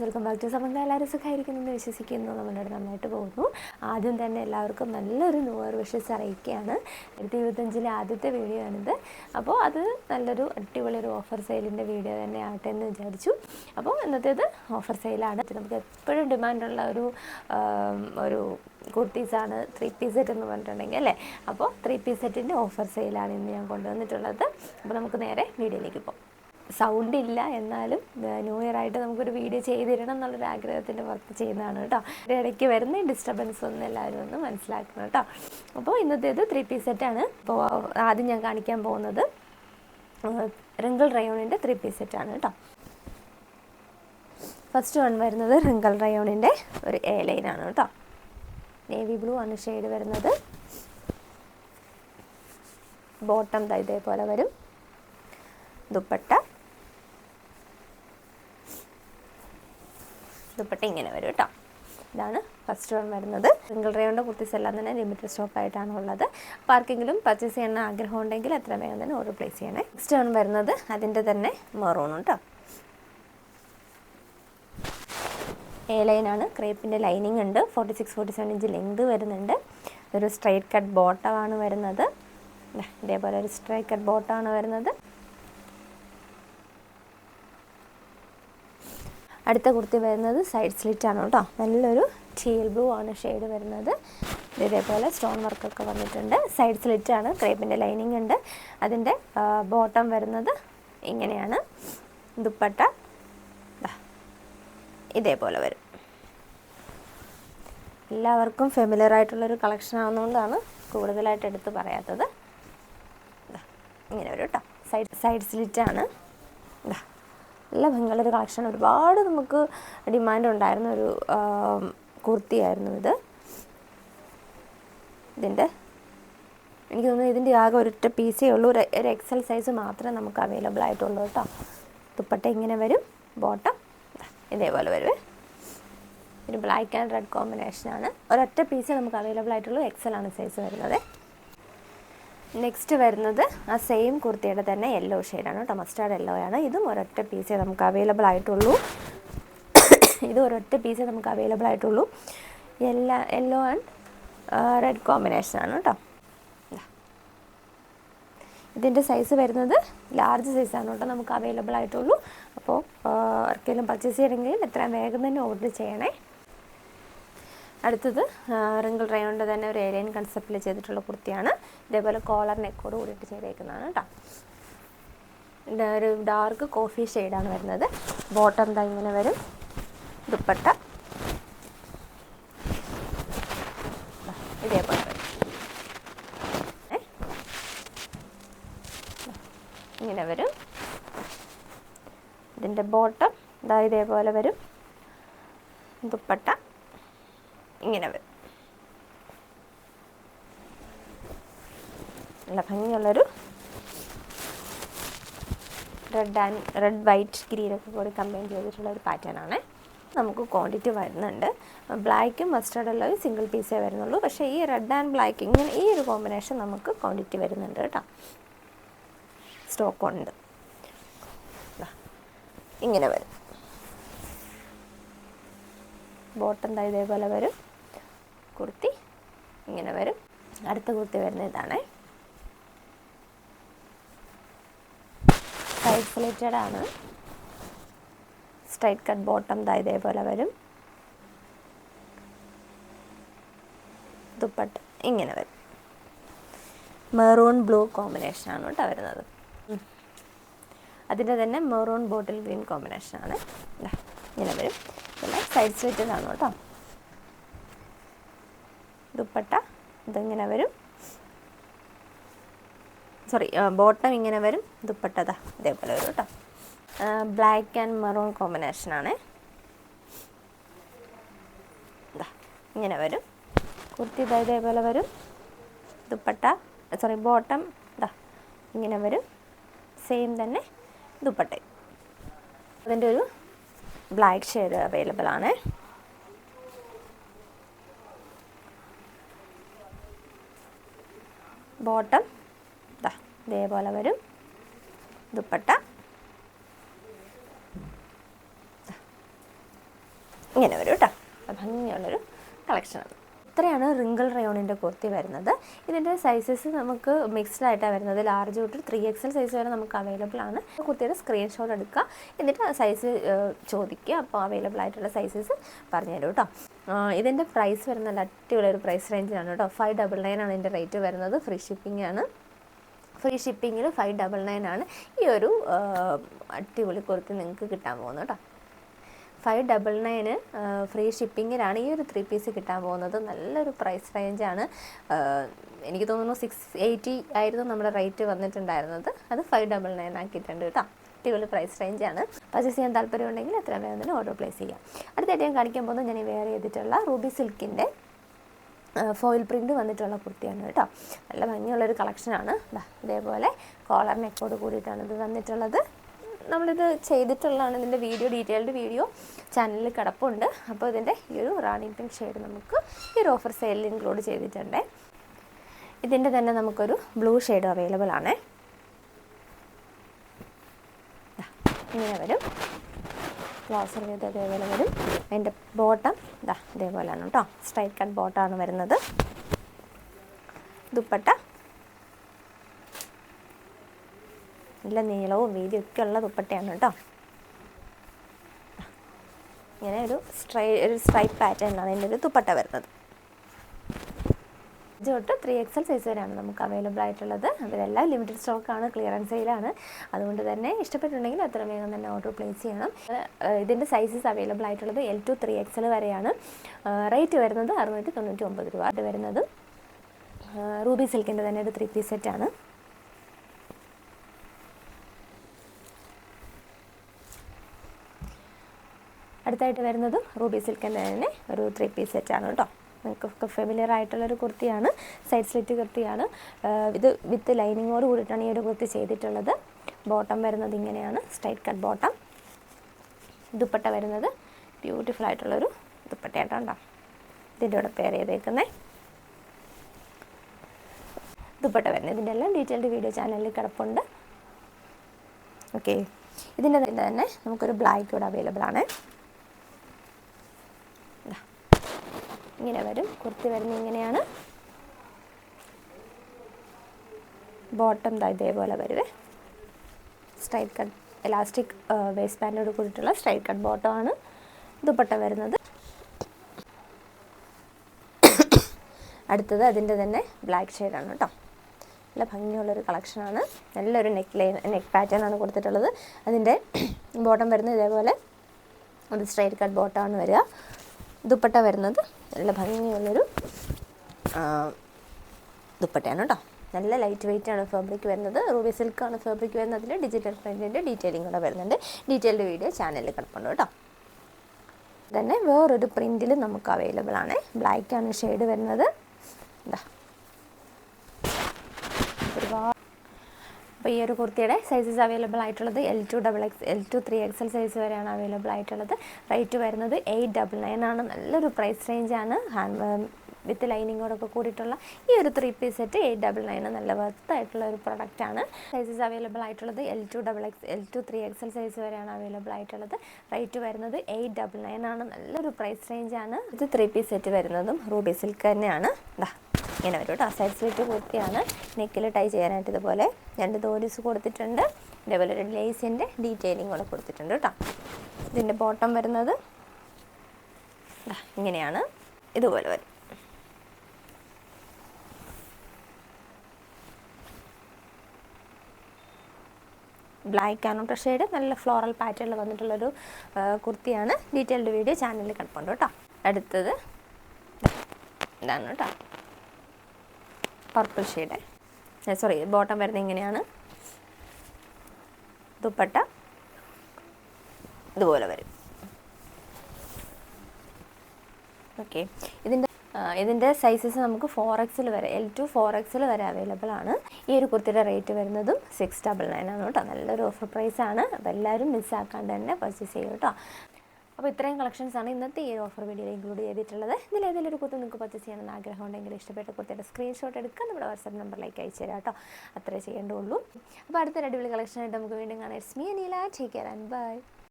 Welcome back to Samantha എല്ലാവരും സുഖമായിരിക്കുന്നു എന്ന് വിശ്വസിക്കുന്നു. നമ്മളിവിടെ നന്നായിട്ട് പോകുന്നു. ആദ്യം തന്നെ എല്ലാവർക്കും നല്ലൊരു ഇയർ വിഷസ് അറിയിക്കുകയാണ്. രണ്ടായിരത്തി ഇരുപത്തഞ്ചിലെ ആദ്യത്തെ വീഡിയോ ആണിത്. അപ്പോൾ അത് നല്ലൊരു അടിപൊളി ഒരു ഓഫർ സെയിലിന്റെ വീഡിയോ തന്നെ ആവട്ടെ എന്ന് വിചാരിച്ചു. അപ്പോൾ ഇന്നത്തേത് ഓഫർ സെയിലാണ് നമുക്ക് എപ്പോഴും ഡിമാൻഡുള്ള ഒരു ഒരു കുർത്തീസാണ് ത്രീ പീസ് സെറ്റ് എന്ന് പറഞ്ഞിട്ടുണ്ടെങ്കിൽ അല്ലേ? അപ്പോൾ ത്രീ പീസ് സെറ്റിന്റെ ഓഫർ സെയിലാണ് ഇന്ന് ഞാൻ കൊണ്ടുവന്നിട്ടുള്ളത്. അപ്പോൾ നമുക്ക് നേരെ വീഡിയോയിലേക്ക് പോകാം. സൗണ്ട് ഇല്ല എന്നാലും ന്യൂ ഇയർ ആയിട്ട് നമുക്കൊരു വീഡിയോ ചെയ്തിരണം എന്നുള്ളൊരു ആഗ്രഹത്തിന്റെ പുറത്ത് ചെയ്യുന്നതാണ് കേട്ടോ. ഇടയ്ക്ക് വരുന്ന ഡിസ്റ്റർബൻസ് ഒന്നും എല്ലാവരും ഒന്ന് മനസ്സിലാക്കണം കേട്ടോ. അപ്പോൾ ഇന്നത്തേത് ത്രീ പീസ് സെറ്റാണ് അപ്പോൾ ആദ്യം ഞാൻ കാണിക്കാൻ പോകുന്നത് റിങ്കിൾ റയോണിന്റെ ത്രീ പീസ് സെറ്റാണ് കേട്ടോ. ഫസ്റ്റ് വൺ വരുന്നത് റിങ്കിൾ റയോണിന്റെ ഒരു എ ലൈനാണ് കേട്ടോ. നേവി ബ്ലൂ ആണ് ഷെയ്ഡ് വരുന്നത്. ബോട്ടം ഇതേപോലെ വരും. ദുപ്പട്ട. ദുപ്പട്ട ഇങ്ങനെ വരും കേട്ടോ. ഇതാണ് ഫസ്റ്റ് വൺ വരുന്നത്. സിംഗിൾ റേയുടെ കുർത്തീസ് എല്ലാം തന്നെ ലിമിറ്റഡ് സ്റ്റോക്ക് ആയിട്ടാണ് ഉള്ളത്. അപ്പോൾ ആർക്കെങ്കിലും പർച്ചേസ് ചെയ്യാൻ ആഗ്രഹം ഉണ്ടെങ്കിൽ എത്ര വേഗം തന്നെ ഓർഡർ പ്ലേസ് ചെയ്യണേ. നെക്സ്റ്റ് വൺ വരുന്നത് അതിന്റെ തന്നെ മെറൂൺ കേട്ടോ എ ലൈനാണ് ക്രേപ്പിന്റെ ലൈനിങ് ഉണ്ട് forty six forty seven inch length വരുന്നുണ്ട്. ഒരു സ്ട്രൈറ്റ് കട്ട് ബോട്ടമാണ് വരുന്നത്. ഇതേപോലെ ഒരു സ്ട്രൈറ്റ് കട്ട് ബോട്ടമാണ് വരുന്നത്. അടുത്ത കുർത്തി വരുന്നത് സൈഡ് സ്ലിറ്റ് ആണ് കേട്ടോ. നല്ലൊരു ടീൽ ബ്ലൂ ആണ് ഷെയ്ഡ് വരുന്നത്. ഇതേപോലെ സ്റ്റോൺ വർക്കൊക്കെ വന്നിട്ടുണ്ട്. സൈഡ് സ്ലിറ്റ് ആണ് ക്രേപ്പിന്റെ ലൈനിങ് ഉണ്ട്. അതിന്റെ ബോട്ടം വരുന്നത് ഇങ്ങനെയാണ്. ദുപ്പട്ട ഇതേപോലെ വരും. എല്ലാവർക്കും ഫെമിലിയർ ആയിട്ടുള്ളൊരു കളക്ഷൻ ആവുന്നതുകൊണ്ടാണ് കൂടുതലായിട്ട് എടുത്ത് പറയാത്തത്. ഇങ്ങനെ ഒരു കേട്ടോ. സൈഡ് സൈഡ് സ്ലിറ്റ് ആണ്. നല്ല ഭംഗിയുള്ളൊരു കളക്ഷൻ. ഒരുപാട് നമുക്ക് ഡിമാൻഡ് ഉണ്ടായിരുന്ന ഒരു കുർത്തിയായിരുന്നു ഇത്. ഇതിന്റെ എനിക്ക് തോന്നുന്നു ഇതിന്റെ ആകെ ഒരൊറ്റ പീസേ ഉള്ളൂ. ഒരു ഒരു എക്സൽ സൈസ് മാത്രമേ നമുക്ക് അവൈലബിൾ ആയിട്ടുള്ളൂ കേട്ടോ. ദുപ്പട്ട ഇങ്ങനെ വരും. ബോട്ടം ഇതേപോലെ വരുവേ. ഒരു ബ്ലാക്ക് ആൻഡ് റെഡ് കോമ്പിനേഷനാണ് ഒരൊറ്റ പീസേ നമുക്ക് അവൈലബിൾ ആയിട്ടുള്ളൂ. എക്സൽ ആണ് സൈസ് വരുന്നത്. നെക്സ്റ്റ് വരുന്നത് ആ സെയിം കുർത്തിയുടെ തന്നെ യെല്ലോ ഷെയ്ഡാണ് കേട്ടോ. മസ്റ്റാർഡ് യെല്ലോ ആണ്. ഇതും ഒരൊറ്റ പീസേ നമുക്ക് അവൈലബിൾ ആയിട്ടുള്ളൂ. ഇത് ഒരൊറ്റ പീസേ നമുക്ക് അവൈലബിൾ ആയിട്ടുള്ളൂ. എല്ലാ യെല്ലോ ആൻഡ് റെഡ് കോമ്പിനേഷനാണ് കേട്ടോ. ഇതിന്റെ സൈസ് വരുന്നത് ലാർജ് സൈസാണ് കേട്ടോ നമുക്ക് അവൈലബിൾ ആയിട്ടുള്ളൂ. അപ്പോൾ ആർക്കെങ്കിലും പർച്ചേസ് ചെയ്യണമെങ്കിൽ എത്രയും വേഗം തന്നെ ഓർഡർ ചെയ്യണേ. അടുത്തത് റിങ്കിൾ റയോണിന്റെ തന്നെ ഒരു ഏരിയൻ കൺസെപ്റ്റിൽ ചെയ്തിട്ടുള്ള കുർത്തിയാണ്. ഇതേപോലെ കോളർ നെക്കോട് കൂടിയിട്ട് ചെയ്തേക്കുന്നതാണ് കേട്ടോ ഒരു ഡാർക്ക് കോഫി ഷെയ്ഡാണ് വരുന്നത്. ബോട്ടം ദാ ഇങ്ങനെ വരും. ദുപ്പട്ട. ഇതേപോലെ ഇങ്ങനെ വരും. ഇതിന്റെ ബോട്ടം ഇതാ ഇതേപോലെ വരും. ദുപ്പട്ട. ഇങ്ങനെ വരും. നല്ല ഭംഗിയുള്ളൊരു റെഡ് ആൻഡ് റെഡ് വൈറ്റ് ഗ്രീനൊക്കെ കൂടി കമ്പൈൻ ചെയ്തിട്ടുള്ള ഒരു പാറ്റേൺ ആണ്. നമുക്ക് ക്വാണ്ടിറ്റി വരുന്നുണ്ട്. ബ്ലാക്കും മസ്റ്റർഡ് ഉള്ള സിംഗിൾ പീസേ വരുന്നുള്ളൂ. പക്ഷേ ഈ റെഡ് ആൻഡ് ബ്ലാക്ക് ഇങ്ങനെ ഈ ഒരു കോമ്പിനേഷൻ നമുക്ക് ക്വാണ്ടിറ്റി വരുന്നുണ്ട് കേട്ടോ. സ്റ്റോക്ക് ഉണ്ട്. ഇങ്ങനെ വരും. ബോട്ടം ഇതേപോലെ വരും. കുർത്തി ഇങ്ങനെ വരും. അടുത്ത കുർത്തി വരുന്ന ഇതാണ്. സൈഡ് ആണ്. സ്ട്രൈറ്റ് കട്ട് ബോട്ടം ദാ ഇതേപോലെ വരും. ദുപ്പട്ട ഇങ്ങനെ വരും. മെറൂൺ ബ്ലൂ കോമ്പിനേഷൻ ആണ് കേട്ടോ വരുന്നത്. അതിന്റെ തന്നെ മെറൂൺ ബോട്ടിൽ ഗ്രീൻ കോമ്പിനേഷൻ ആണ്. ഇങ്ങനെ വരും. പിന്നെ സൈഡ് സ്ലിറ്റഡ് ആണ് കേട്ടോ. ദുപ്പട്ട ഇതിങ്ങനെ വരും. സോറി ബോട്ടം ഇങ്ങനെ വരും. ദുപ്പട്ട ദാ ഇതേപോലെ വരും കേട്ടോ ബ്ലാക്ക് ആൻഡ് മെറൂൺ കോമ്പിനേഷനാണ് ദാ ഇങ്ങനെ വരും. കുർത്തി ഇതാ ഇതേപോലെ വരും. ദുപ്പട്ട സോറി ബോട്ടം ഇതാ ഇങ്ങനെ വരും. സെയിം തന്നെ ദുപ്പട്ട അതിന്റെ ഒരു ബ്ലാക്ക് ഷെയ്ഡ് അവൈലബിൾ ആണ്. ബോട്ടം ഇതാ ഇതേപോലെ വരും. ദുപ്പട്ട. ഇങ്ങനെ വരും കേട്ടോ. ഭംഗിയുള്ളൊരു കളക്ഷനാണ് ഇത്രയാണ് റിങ്കിൾ റയോണിന്റെ കുർത്തി വരുന്നത്. ഇതിന്റെ സൈസസ് നമുക്ക് മിക്സ്ഡ് ആയിട്ടാണ് വരുന്നത്. ലാർജ് തൊട്ട് ത്രീ എക്സൽ സൈസ് വരെ നമുക്ക് അവൈലബിൾ ആണ്. കുർത്തിയുടെ സ്ക്രീൻഷോട്ട് എടുക്കുക. എന്നിട്ട് സൈസ് ചോദിക്കുക. അപ്പോൾ അവൈലബിൾ ആയിട്ടുള്ള സൈസസ് പറഞ്ഞുതരും കേട്ടോ. ഇതിന്റെ പ്രൈസ് വരുന്ന നല്ല അടിപൊളി ഒരു പ്രൈസ് റേഞ്ചിലാണ് കേട്ടോ. ഫൈവ് ഡബിൾ നയൻ ആണ് ഇതിന്റെ റേറ്റ് വരുന്നത്. ഫ്രീ ഷിപ്പിംഗ് ആണ്. ഫ്രീ ഷിപ്പിങ്ങിൽ ഫൈവ് ഡബിൾ നയൻ ആണ് ഈ ഒരു അടിപൊളി കുർത്തി നിങ്ങൾക്ക് കിട്ടാൻ പോകുന്നത് കേട്ടോ. ഫൈവ് ഡബിൾ നയന് ഫ്രീ ഷിപ്പിങ്ങിലാണ് ഈ ഒരു ത്രീ പീസ് കിട്ടാൻ പോകുന്നത്. നല്ലൊരു പ്രൈസ് റേഞ്ചാണ്. എനിക്ക് തോന്നുന്നു സിക്സ് എയ്റ്റി ആയിരുന്നു നമ്മുടെ റേറ്റ് വന്നിട്ടുണ്ടായിരുന്നത്. അത് ഫൈവ് ഡബിൾ നയൻ ആക്കിയിട്ടുണ്ട് കേട്ടോ അടിപൊളി പ്രൈസ് റേഞ്ചാണ്. പർച്ചേസ് ചെയ്യാൻ താല്പര്യമുണ്ടെങ്കിൽ എത്ര വേഗം തന്നെ ഓർഡർ പ്ലേസ് ചെയ്യാം. അടുത്തായിട്ട് ഞാൻ കാണിക്കാൻ പോകുന്നത് ഞാൻ വെയർ ചെയ്തിട്ടുള്ള റൂബി സിൽക്കിന്റെ ഫോയിൽ പ്രിന്റ് വന്നിട്ടുള്ള കുർത്തിയാണ് കേട്ടോ നല്ല ഭംഗിയുള്ളൊരു കളക്ഷനാണ് ഇതേപോലെ കോളർ നെക്കോട് കൂടിയിട്ടാണ് ഇത് വന്നിട്ടുള്ളത്. നമ്മളിത് ചെയ്തിട്ടുള്ളതാണ് ഇതിന്റെ വീഡിയോ ഡീറ്റെയിൽഡ് വീഡിയോ. ചാനലിൽ കിടപ്പുണ്ട്. അപ്പോൾ ഇതിന്റെ ഈ ഒരു റാണി പിങ്ക് ഷെയ്ഡ് നമുക്ക് ഈ ഒരു ഓഫർ സെയിലിൽ ഇൻക്ലൂഡ് ചെയ്തിട്ടുണ്ട്. ഇതിന്റെ തന്നെ നമുക്കൊരു ബ്ലൂ ഷെയ്ഡ് അവൈലബിൾ ആണ്. ഇങ്ങനെ വരും. ക്ലോസർ ചെയ്ത് അതേപോലെ വരും. അതിന്റെ ബോട്ടം ഇതാ ഇതേപോലെയാണ് കേട്ടോ. സ്ട്രൈറ്റ് കട്ട് ബോട്ടമാണ് വരുന്നത്. ദുപ്പട്ട. നല്ല നീളവും വീതിയും ഒക്കെ ഉള്ള ദുപ്പട്ടയാണ് കേട്ടോ. ഇങ്ങനെ ഒരു സ്ട്രൈ ഒരു സ്ട്രൈപ്പ് പാറ്റേൺ ആണ് ഇതിന്റെ ഒരു ദുപ്പട്ട വരുന്നത്. ഇത് തൊട്ട് ത്രീ എക്സൽ സൈസ് വരെയാണ് നമുക്ക് അവൈലബിൾ ആയിട്ടുള്ളത്. അതിലെല്ലാം ലിമിറ്റഡ് സ്റ്റോക്കാണ് ക്ലിയറൻസ് സെയിലാണ് അതുകൊണ്ട് തന്നെ ഇഷ്ടപ്പെട്ടിട്ടുണ്ടെങ്കിൽ അത്ര വേഗം തന്നെ ഓർഡർ പ്ലേസ് ചെയ്യണം. ഇതിന്റെ സൈസസ് അവൈലബിൾ ആയിട്ടുള്ളത് എൽ ടു ത്രീ എക്സൽ വരെയാണ്. റേറ്റ് വരുന്നത് അറുന്നൂറ്റി തൊണ്ണൂറ്റി ഒമ്പത് രൂപ. അത് വരുന്നത് റൂബി സിൽക്കിന്റെ തന്നെ ഒരു ത്രീ പീസ് സെറ്റാണ് അടുത്തായിട്ട് വരുന്നതും റൂബി സിൽക്കിന്റെ തന്നെ ഒരു ത്രീ പീസ് സെറ്റാണ് കേട്ടോ. നിങ്ങൾക്ക് ഫെമിലിയർ ആയിട്ടുള്ളൊരു കുർത്തിയാണ്. സൈഡ് സ്ലിറ്റ് കുർത്തിയാണ്. ഇത് വിത്ത് ലൈനിങ്ങോട് കൂടിയിട്ടാണ് ഈ ഒരു കുർത്തി ചെയ്തിട്ടുള്ളത്. ബോട്ടം വരുന്നത് ഇങ്ങനെയാണ്. സ്ട്രൈറ്റ് കട്ട് ബോട്ടം ദുപ്പട്ട വരുന്നത് ബ്യൂട്ടിഫുൾ ആയിട്ടുള്ളൊരു ദുപ്പട്ടയായിട്ടുണ്ടോ ഇതിന്റെ കൂടെ പെയർ ചെയ്തേക്കുന്നത് ദുപ്പട്ട വരുന്നത്. ഇതിന്റെ എല്ലാം ഡീറ്റെയിൽഡ് വീഡിയോ ചാനലിൽ കിടപ്പുണ്ട്. ഓക്കെ ഇതിന്റെ തന്നെ നമുക്കൊരു ബ്ലാക്ക് കൂടെ അവൈലബിൾ ആണ് ദാ. ഇങ്ങനെ വരും. കുർത്തി വരുന്ന ഇങ്ങനെയാണ്. ബോട്ടം ഇതേപോലെ വരുവേ. സ്ട്രൈറ്റ് കട്ട് എലാസ്റ്റിക് വേസ്റ്റ് ബാൻഡോട് കൂടിയിട്ടുള്ള സ്ട്രൈറ്റ് കട്ട് ബോട്ടം ആണ് ദുപ്പട്ട വരുന്നത്. അടുത്തത് അതിന്റെ തന്നെ ബ്ലാക്ക് ഷെയ്ഡാണ് കേട്ടോ. നല്ല ഭംഗിയുള്ളൊരു കളക്ഷനാണ് നല്ലൊരു നെക്ക് ലൈൻ നെക്ക് പാറ്റേൺ ആണ് കൊടുത്തിട്ടുള്ളത്. അതിന്റെ ബോട്ടം വരുന്നത് ഇതേപോലെ. ഒരു സ്ട്രൈറ്റ് കട്ട് ബോട്ടമാണ് വരിക. ദുപ്പട്ട വരുന്നത്. നല്ല ഭംഗിയുള്ളൊരു ദുപ്പട്ടയാണ് കേട്ടോ നല്ല ലൈറ്റ് വെയിറ്റ് ആണ് ഫാബ്രിക് വരുന്നത്. റൂബി സിൽക്കാണ് ഫാബ്രിക് വരുന്നത് അതിൽ ഡിജിറ്റൽ പ്രിന്റിന്റെ ഡീറ്റെയിലിംഗ് കൂടെ വരുന്നുണ്ട്. ഡീറ്റെയിൽഡ് വീഡിയോ ചാനലിൽ കിടപ്പുണ്ട് കേട്ടോ തന്നെ വേറൊരു പ്രിന്റിൽ നമുക്ക് അവൈലബിൾ ആണ്. ബ്ലാക്ക് ആണ് ഷെയ്ഡ് വരുന്നത്. ഇതാ ഒരുപാട് അപ്പോൾ ഈ ഒരു കുർത്തിയുടെ സൈസസ് അവൈലബിൾ ആയിട്ടുള്ളത് L to double X L to three XL size വരെയാണ് അവൈലബിൾ ആയിട്ടുള്ളത്. റേറ്റ് വരുന്നത് എയ്റ്റ് ഡബിൾ നയൻ ആണ്. നല്ലൊരു പ്രൈസ് റേഞ്ചാണ് ഹാൻഡ് വിത്ത് ലൈനിങ്ങോടൊക്കെ കൂടിയിട്ടുള്ള ഈ ഒരു three piece set eight double nine നല്ല വർത്ത് ആയിട്ടുള്ള ഒരു പ്രോഡക്റ്റ് ആണ്. സൈസസ് അവൈലബിൾ ആയിട്ടുള്ളത് L to double X L to three XL size വരെയാണ് അവൈലബിൾ ആയിട്ടുള്ളത്. റേറ്റ് വരുന്നത് എയ്റ്റ് ഡബിൾ നയൻ ആണ്. നല്ലൊരു പ്രൈസ് റേഞ്ചാണ് ഇത് ത്രീ പീസ് സെറ്റ് വരുന്നതും റൂബി സിൽക്ക് തന്നെയാണ്. ഇതാ ഇങ്ങനെ വരും കേട്ടോ. സൈഡ് സ്ലിറ്റ് കുർത്തിയാണ്. നെക്കിൽ ടൈ ചെയ്യാനായിട്ട് ഇതുപോലെ രണ്ട് തോലീസ് കൊടുത്തിട്ടുണ്ട്. ഇതേപോലെ ഒരു ലേസിന്റെ ഡീറ്റെയിലിംഗ് കൂടെ കൊടുത്തിട്ടുണ്ട് കേട്ടോ. ഇതിന്റെ ബോട്ടം വരുന്നത് ഇങ്ങനെയാണ്. ഇതുപോലെ വരും. ബ്ലാക്ക് ആണ് കേട്ടോ ഷെയ്ഡ് നല്ല ഫ്ലോറൽ പാറ്റേണിൽ വന്നിട്ടുള്ളൊരു കുർത്തിയാണ്. ഡീറ്റെയിൽഡ് വീഡിയോ ചാനലിൽ കിടപ്പുണ്ട് കേട്ടോ. അടുത്തത് ഇതാണ് കേട്ടോ. പർപ്പിൾ ഷെയ്ഡ് സോറി ബോട്ടം വരുന്നത് ഇങ്ങനെയാണ്. ദുപ്പട്ട ഇതുപോലെ വരും. ഓക്കെ ഇതിന്റെ ഇതിന്റെ സൈസസ് നമുക്ക് ഫോർ എക്സിൽ വരെ എൽ ടു ഫോർ എക്സിൽ വരെ അവൈലബിൾ ആണ്. ഈ ഒരു കുർത്തിയുടെ റേറ്റ് വരുന്നതും സിക്സ് ഡബിൾ നയൻ ആണ് കേട്ടോ. നല്ലൊരു ഓഫർ പ്രൈസ് ആണ്. അപ്പോൾ എല്ലാവരും മിസ്സാക്കാണ്ട് തന്നെ പർച്ചേസ് ചെയ്യും കേട്ടോ. അപ്പോൾ ഇത്രയും കളക്ഷൻസ് ആണ് ഇന്നത്തെ ഈ ഓഫർ വീഡിയോയിൽ ഇൻക്ലൂഡ് ചെയ്തിട്ടുള്ളത്. ഇതിൽ ഏതെങ്കിലും ഒരു കുത്ത് നിങ്ങൾക്ക് പർച്ചേസ് ചെയ്യണമെന്ന് ആഗ്രഹം ഉണ്ടെങ്കിൽ ഇഷ്ടപ്പെട്ട കുട്ടിയുടെ സ്ക്രീൻഷോട്ട് എടുക്കുക. നമ്മുടെ വാട്സാപ്പ് നമ്പറിലേക്ക് അയച്ചു തരാം കേട്ടോ. അത്രേ ചെയ്യേണ്ടുള്ളൂ. അപ്പോൾ അടുത്ത അടിപൊളി കളക്ഷനായിട്ട് നമുക്ക് വീണ്ടും കാണാം. It's me Aneela take care and bye